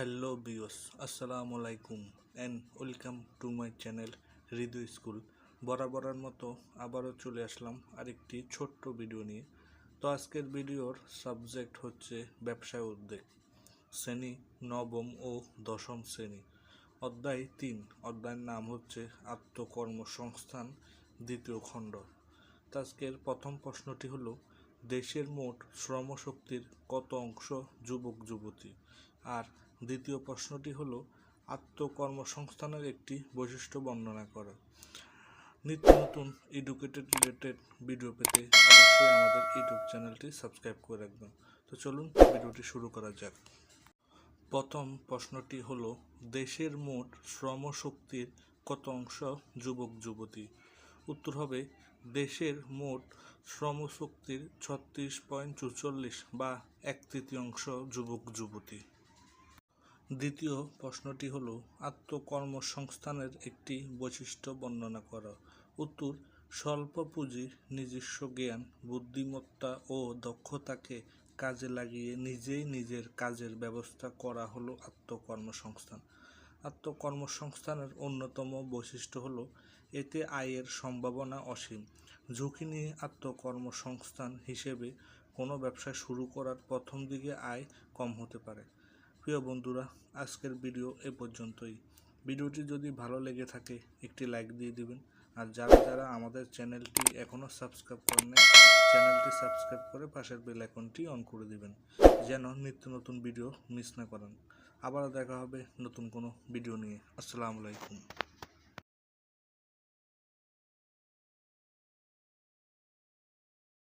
Hello বিয়স আসসালামু আলাইকুম and welcome to my channel Hriday school. বরাবরের মতো আবারও চলে আসলাম আরেকটি ছোট্ট ভিডিও নিয়ে। তো আজকের ভিডিওর সাবজেক্ট হচ্ছে ব্যবসায় উদ্যোগ। শ্রেণি নবম ও দশম শ্রেণি। অধ্যায় তিন। অধ্যায়ের নাম হচ্ছে আত্মকর্মসংস্থান, দ্বিতীয় খণ্ড। তো আজকের প্রথম প্রশ্নটি হলো, দেশের মোট শ্রমশক্তির কত অংশ যুবক যুবতী আর দ্বিতীয় প্রশ্নটি হলো, আত্মকর্মসংস্থানের একটি বৈশিষ্ট্য বর্ণনা করা। নিত্য নতুন এডুকেটেড রিলেটেড ভিডিও পেতে অবশ্যই আমাদের ইউটিউব চ্যানেলটি সাবস্ক্রাইব করে রাখবেন। তো চলুন ভিডিওটি শুরু করা যাক। প্রথম প্রশ্নটি হলো, দেশের মোট শ্রমশক্তির কত অংশ যুবক যুবতী? উত্তর হবে, দেশের মোট শ্রমশক্তির ছত্রিশ পয়েন্ট চুচল্লিশ বা এক তৃতীয়াংশ যুবক যুবতী। দ্বিতীয় প্রশ্নটি হল, আত্মকর্মসংস্থানের একটি বৈশিষ্ট্য বর্ণনা করা। উত্তর স্বল্প পুঁজির নিজস্ব জ্ঞান, বুদ্ধিমত্তা ও দক্ষতাকে কাজে লাগিয়ে নিজেই নিজের কাজের ব্যবস্থা করা হলো আত্মকর্মসংস্থান। আত্মকর্মসংস্থানের অন্যতম বৈশিষ্ট্য হলো, এতে আয়ের সম্ভাবনা অসীম। ঝুঁকি নিয়ে আত্মকর্মসংস্থান হিসেবে কোনো ব্যবসা শুরু করার প্রথম দিকে আয় কম হতে পারে। প্রিয় বন্ধুরা, আজকের ভিডিও এ পর্যন্তই। ভিডিওটি যদি ভালো লেগে থাকে, একটি লাইক দিয়ে দিবেন। আর যারা যারা আমাদের চ্যানেলটি এখনও সাবস্ক্রাইব করেন চ্যানেলটি সাবস্ক্রাইব করে পাশের বেল আইকনটি অন করে দিবেন, যেন নিত্য নতুন ভিডিও মিস না করেন। আবারও দেখা হবে নতুন কোনো ভিডিও নিয়ে। আসসালামু আলাইকুম।